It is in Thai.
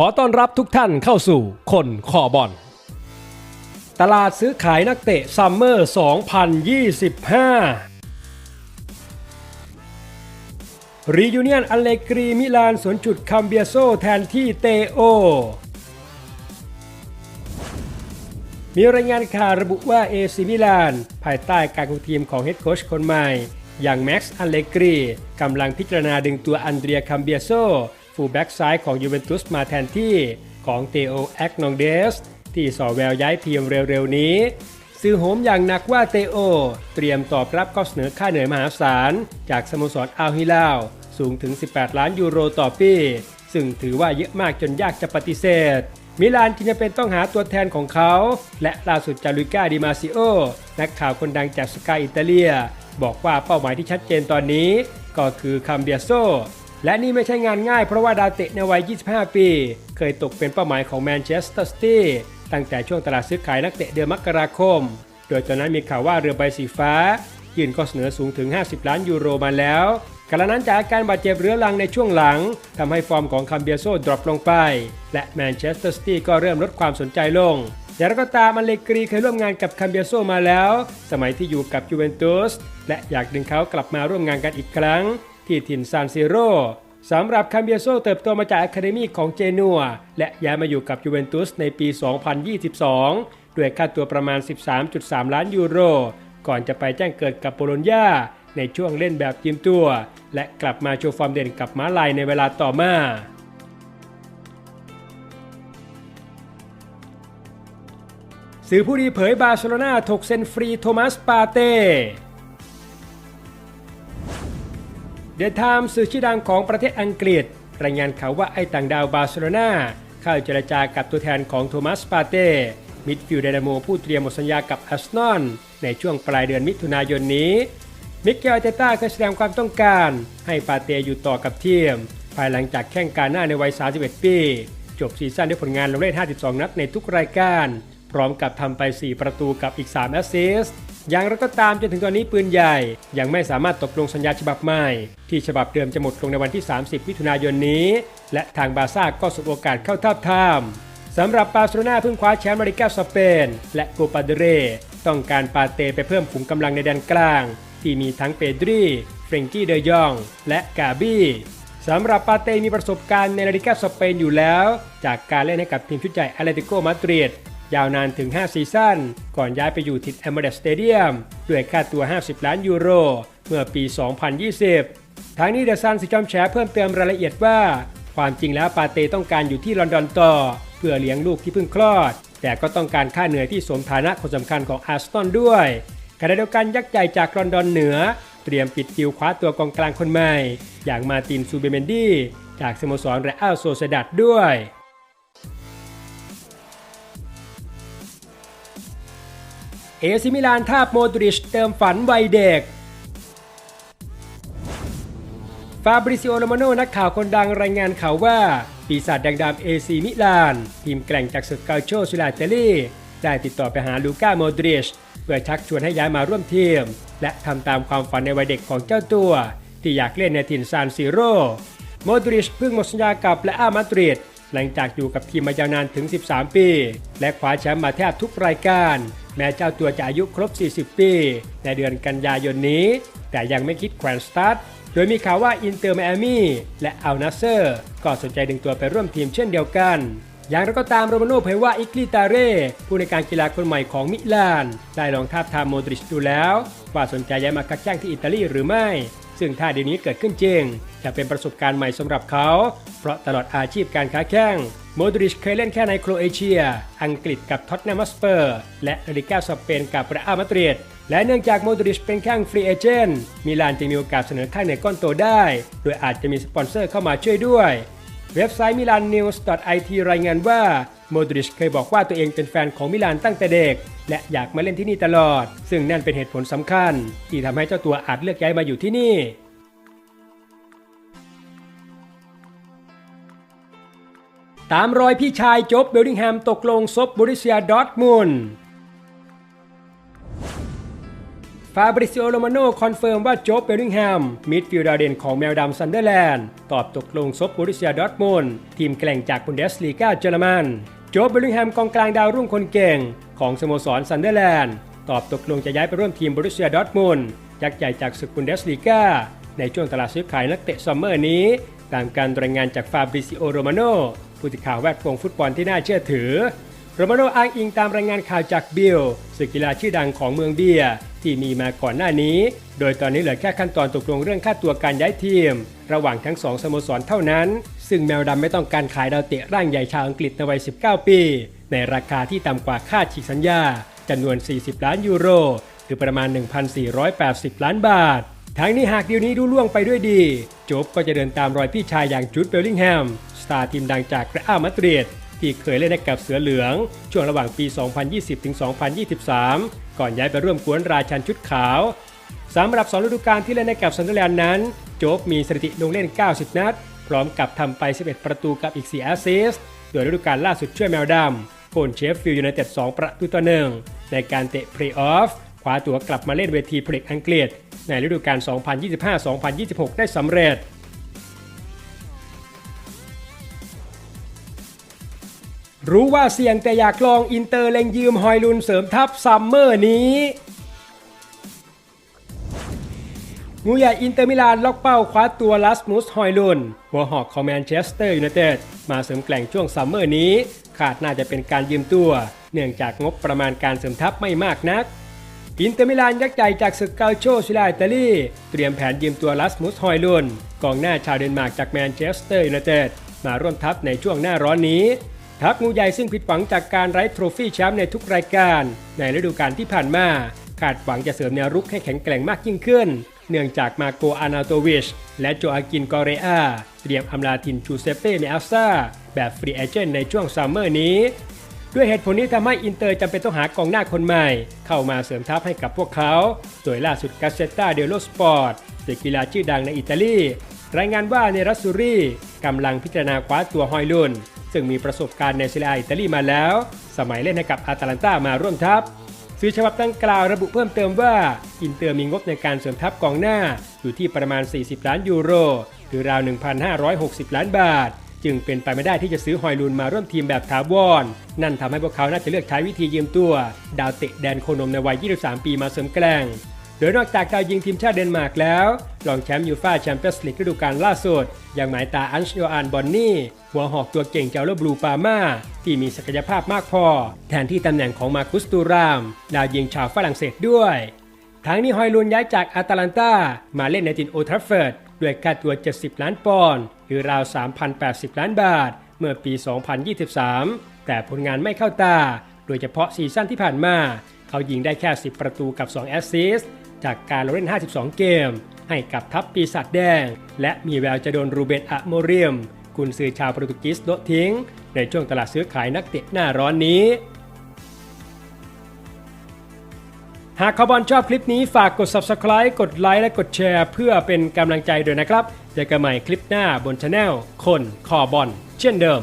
ขอต้อนรับทุกท่านเข้าสู่คนคอบอล ตลาดซื้อขายนักเตะซัมเมอร์ 2025 รียูเนียนอเลกรีมิลานสวนจุดคัมเบียโซแทนที่เตโอ มีรายงานข่าวระบุว่าเอซิมิลาน ภายใต้การคุมทีมของเฮดโค้ชคนใหม่ อย่างแม็กซ์อเลกรีกำลังพิจารณาดึงตัวอันเดรียคัมเบียโซ ฟูลแบ็กซ้ายของยูเวนตุสมาแทนที่ของเตโอแอกนองเดส ที่สอแววย้ายทีมเร็วๆนี้สื่อโหมอย่างหนักว่าเตโอ เตรียมตอบรับข้อเสนอค่าเหนื่อยมหาศาล จากสโมสรอัลฮิลาลสูงถึง 18 ล้านยูโรต่อปี ซึ่งถือว่าเยอะมากจนยากจะปฏิเสธ มิลานจึงจะเป็นต้องหาตัวแทนของเขา และล่าสุดจารุก้าดิมาซิโอ นักข่าวคนดังจากสกายอิตาเลีย บอกว่าเป้าหมายที่ชัดเจนตอนนี้ ก็คือคัมเบียโซ และนี่ไม่ใช่งานง่ายเพราะว่าดาวเตะในวัย 25 ปี เคยตกเป็นเป้าหมายของแมนเชสเตอร์ซิตี้ตั้งแต่ช่วงตลาดซื้อขายนักเตะเดือนมกราคม โดยตอนนั้นมีข่าวว่าเรือใบสีฟ้า ยื่นข้อเสนอสูงถึง 50 ล้านยูโรมาแล้วกระนั้นจากอาการบาดเจ็บเรื้อรังในช่วงหลังทำให้ฟอร์มของคัมเบียโซดรอปลงไป และแมนเชสเตอร์ซิตี้ก็เริ่มลดความสนใจลงอย่างไรก็ตามอเลกรีเคยร่วมงานกับคัมเบียโซมาแล้ว สมัยที่อยู่กับยูเวนตุสและอยากดึงเขากลับมาร่วมงานกันอีกครั้ง ที่ถิ่นซานซิโร สำหรับคัมเบียโซเติบโตมาจากอะคาเดมีของเจนัวและย้ายมาอยู่กับยูเวนตุสในปี 2022 ด้วยค่าตัวประมาณ 13.3 ล้านยูโร ก่อนจะไปแจ้งเกิดกับโบโลญญาในช่วงเล่นแบบทีมตัว และกลับมาโชว์ฟอร์มเด่นกับม้าลายในเวลาต่อมาสื่อผู้ดีเผยบาร์เซโลนาถกเซ็นฟรีโทมัสปาเต้ เดอะไทม์สื่อชื่อดังของประเทศอังกฤษ รายงานข่าวว่าไอ้ต่างดาวบาร์เซโลนาเข้าเจรจากับตัวแทนของโทมัสปาเต้มิดฟิลด์ไดนาโมผู้เตรียมหมดสัญญากับอาร์เซนอลในช่วงปลายเดือนมิถุนายนนี้ มิเกลอาเตต้าเคยแสดงความต้องการ ให้ปาเต้อยู่ต่อกับทีม ภายหลังจากแข่งการหน้าในวัย 31 ปี จบซีซั่นด้วยผลงานลงเล่น 52 นัดในทุกรายการ พร้อมกับทำไป 4 ประตูกับอีก 3 แอสซิสต์ อย่างไรก็ตามจนถึงตอนนี้ปืนใหญ่ยังไม่สามารถตกลงสัญญาฉบับใหม่ ที่ฉบับเดิมจะหมดลงในวันที่ 30 มิถุนายนนี้ และทางบาซ่าก็สบโอกาสเข้าทับทามสำหรับบาร์เซโลนาเพิ่งคว้าแชมป์มาริกาสเปน และโกปาเดเรต้องการปาเตไปเพิ่มขุมกำลังในแดนกลาง ที่มีทั้งเปดรีเฟรงกี้เดยอง และกาบี้สำหรับปาเตมีประสบการณ์ในลาลิกาสเปนอยู่แล้ว จากการเล่นให้กับทีมชุดใหญ่อตเลติโกมาดริด ยาวนานถึง 5 ซีซั่น ก่อนย้ายไปอยู่ทิดแอมเบรสสเตเดียมด้วยค่าตัว 50 ล้านยูโร เมื่อปี 2020ทั้งนี้เดอะซันสิจอมแฉเพิ่มเติมรายละเอียดว่า ความจริงแล้วปาเต้ต้องการอยู่ที่ลอนดอนต่อ เพื่อเลี้ยงลูกที่เพิ่งคลอด แต่ก็ต้องการค่าเหนื่อยที่สมฐานะคนสำคัญของอาร์สตันด้วยขณะเดียวกันยักษ์ใหญ่จากลอนดอนเหนือ เตรียมปิดดิวคว้าตัวกองกลางคนใหม่ อย่างมาตินซูเบเมนดี้จากสโมสรเรอัลโซเซดัดด้วย เอซิมิลานทาบโมดริชเติมฝันวัยเด็ก ฟาบริซิโอโรมาโนนักข่าวคนดังรายงานข่าวว่า ปีศาจแดงดำเอซีมิลาน ทีมแกร่งจากศึกเกาโชซิลาเตลีได้ติดต่อไปหาลูก้าโมดริชเพื่อชักชวนให้ย้ายมาร่วมทีม และทำตามความฝันในวัยเด็กของเจ้าตัว ที่อยากเล่นในถิ่นซานซิโรโมดริชเพิ่งหมดสัญญากับและอามาดริด หลังจากอยู่กับทีมมายาวนานถึง 13 ปี และคว้าแชมป์มาแทบทุกรายการ แม้เจ้าตัวจะอายุครบ 40 ปี ในเดือนกันยายนนี้ แต่ยังไม่คิดแขวนสตาร์ทโดยมีข่าวว่าอินเตอร์ไมอามี่และอัลนาเซอร์ก็สนใจดึงตัวไปร่วมทีมเช่นเดียวกัน อย่างไรก็ตามโรมาโน่เผยว่าอิกลิตาเร่ผู้ในการกีฬาคนใหม่ของมิลาน ได้ลองทาบทามโมดริชดูแล้ว ว่าสนใจย้ายมาคัดจ้างที่อิตาลีหรือไม่ ซึ่งถ้าเดี๋ยวนี้เกิดขึ้นจริง จะเป็นประสบการณ์ใหม่สำหรับเขา เพราะตลอดอาชีพการค้าแข่งโมดริชเคยเล่นแค่ในโครเอเชีย อังกฤษกับท็อตแนมสเปอร์ และลาลิกาสเปนกับเรอัลมาดริดและเนื่องจากโมดริชเป็นแข้งฟรีเอเจนต์มิลานจึงมีโอกาสเสนอค่าเหนื่อยก้อนโตได้ โดยอาจจะมีสปอนเซอร์เข้ามาช่วยด้วย เว็บไซต์มิลานนิวส์ .it รายงานว่าโมดริชเคยบอกว่าตัวเองเป็นแฟนของมิลานตั้งแต่เด็ก และอยากมาเล่นที่นี่ตลอด ซึ่งนั่นเป็นเหตุผลสำคัญ ที่ทำให้เจ้าตัวอาจเลือกย้ายมาอยู่ที่นี่ตามรอยพี่ชายจบเบลดิงแฮมตกลงซบบริเซียดอร์ทมุนฟาบริซิโอโรมาโนคอนเฟิร์มว่าโจ๊บเบลลิงแฮมมิดฟิลด์ดาวเด่นของแมวดำซันเดอร์แลนด์ตอบตกลงซบบริเซียดอร์ทมุนทีมแกล่งจากบุนเดสลีกาเยอรมัน โจ๊บเบลลิงแฮมกองกลางดาวรุ่งคนเก่ง ของสโมสรซันเดอร์แลนด์ตอบตกลงจะย้ายไปร่วมทีมบริเซียดอร์ทมุนยักษ์ใหญ่จากศึกบุนเดสลีกาในช่วงตลาดซื้อขายนักเตะซัมเมอร์นี้ ตามการรายงานจากฟาบริซิโอโรมาโนผู้สื่อข่าวแวดวงฟุตบอลที่น่าเชื่อถือ โรมาโนอ้างอิงตามรายงานข่าวจากบิลสื่อกีฬาชื่อดังของเมืองเบียที่มีมาก่อนหน้านี้ โดยตอนนี้เหลือแค่ขั้นตอนตกลงเรื่องค่าตัวการย้ายทีม ระหว่างทั้งสองสโมสรเท่านั้น ซึ่งแมวดำไม่ต้องการขายดาวเตะร่างใหญ่ชาวอังกฤษในวัย 19 ปี ในราคาที่ต่ำกว่าค่าฉีกสัญญาจำนวน 40 ล้านยูโร หรือประมาณ 1,480 ล้านบาท ทั้งนี้หากดีลนี้ดูล่วงไปด้วยดี โจ๊บก็จะเดินตามรอยพี่ชายอย่างจูดเบลลิงแฮม สตาร์ทีมดังจากเรอัลมาดริดที่เคยเล่นให้กับเสือเหลือง ช่วงระหว่างปี 2020ถึง2023 ก่อนย้ายไปร่วมกวนราชันชุดขาวสำหรับสองฤดูกาลที่เล่นให้กับซันเดอร์แลนด์นั้น โจ๊กมีสถิติลงเล่น 90 นัด พร้อมกับทำไป 11 ประตูกับอีก 4 แอสซิสต์โดยฤดูกาลล่าสุดช่วยแมวดำ โกนเชฟฟิลด์ยูไนเต็ด 2 ประตูต่อหนึ่งในการเตะเพลย์ออฟคว้าตัวกลับมาเล่นเวทีพรีเมยร์อังกฤษ ในฤดูกาล 2025-2026 ได้สำเร็จรู้ว่าเสี่ยงแต่อยากลองอินเตอร์เล็งยืมฮอยลุนเสริมทัพซัมเมอร์นี้งูใหญ่อินเตอร์มิลานล็อกเป้าคว้าตัวลัสมุสฮอยลุน หัวหอกของแมนเชสเตอร์ยูไนเต็ดมาเสริมแกล่งช่วงซัมเมอร์นี้ ขาดน่าจะเป็นการยืมตัว เนื่องจากงบประมาณการเสริมทัพไม่มากนัก อินเตอร์มิลานยักษ์ใหญ่จากศึกเกาโชซิลาอิตาลี เตรียมแผนยืมตัวลัสมุสฮอยลุนกองหน้าชาวเดนมาร์กจากแมนเชสเตอร์ยูไนเต็ดมาร่วมทัพในช่วงหน้าร้อนนี้ ทัพงูใหญ่ซึ่งผิดหวังจากการไร้โทรฟี่แชมป์ในทุกรายการ ในฤดูกาลที่ผ่านมาคาดหวังจะเสริมแนวรุกให้แข็งแกร่งมากยิ่งขึ้น เนื่องจากมาโกอานาโตวิช และโจอากินกอเรอาเตรียมอำลาทินชูเซเป้เมอัลซาแบบฟรีเอเจนต์ในช่วงซัมเมอร์นี้ ด้วยเหตุผลนี้ทำให้อินเตอร์จำเป็นต้องหากองหน้าคนใหม่ เข้ามาเสริมทัพให้กับพวกเขา โดยล่าสุดกาเซตาเดลโลสปอร์ตสื่อกีฬาชื่อดังในอิตาลี รายงานว่าเนรัสซูรีกำลังพิจารณาคว้าตัวฮอยลุนซึ่งมีประสบการณ์ในซีเรียอิตาลีมาแล้ว สมัยเล่นให้กับอาตาลันตามาร่วมทัพ สื่อฉบับดังกล่าวระบุเพิ่มเติมว่า อินเตอร์มีงบในการเสริมทัพกองหน้าอยู่ที่ประมาณ 40 ล้านยูโร หรือราว 1,560 ล้านบาท จึงเป็นไปไม่ได้ที่จะซื้อฮอยลูนมาร่วมทีมแบบถาวร นั่นทำให้พวกเขาน่าจะเลือกใช้วิธียืมตัว ดาวเตะแดนโคนมในวัย 23 ปีมาเสริมแกล้ง โดยนอกจากดาวยิงทีมชาติเดนมาร์กแล้วรองแชมป์ยูฟ่าแชมเปี้ยนส์ลีกฤดูกาลล่าสุด อยังหมายตาอันชโยอันบอนนี่ หัวหอกตัวเก่งเจ้าโลบลูปาม่าที่มีศักยภาพมากพอ แทนที่ตำแหน่งของมาคุสตูราม ดาวยิงชาวฝรั่งเศสด้วยทั้งนี้ฮอยลุนย้ายจากอาตาลันตามาเล่นในตินโอทรัฟเฟิร์ดด้วยค่าตัว 70 ล้านปอนด์หรือราว 3,080 ล้านบาท เมื่อปี 2023 แต่ผลงานไม่เข้าตา โดยเฉพาะซีซั่นที่ผ่านมา เขายิงได้แค่ 10 ประตูกับ 2 แอสซิสต์ จากการลงเล่น 52 เกม ให้กับทัพปีศาจแดง และมีแววจะโดนรูเบนอะโมเรียมกุนซือชาวโปรตุเกสโละทิ้ง ในช่วงตลาดซื้อขายนักเตะหน้าร้อนนี้ หากขบอลชอบคลิปนี้ฝากกด subscribe กดไลค์และกดแชร์ เพื่อเป็นกำลังใจด้วยนะครับ เจอกันใหม่คลิปหน้าบนช anel คนคอบอลเช่นเดิม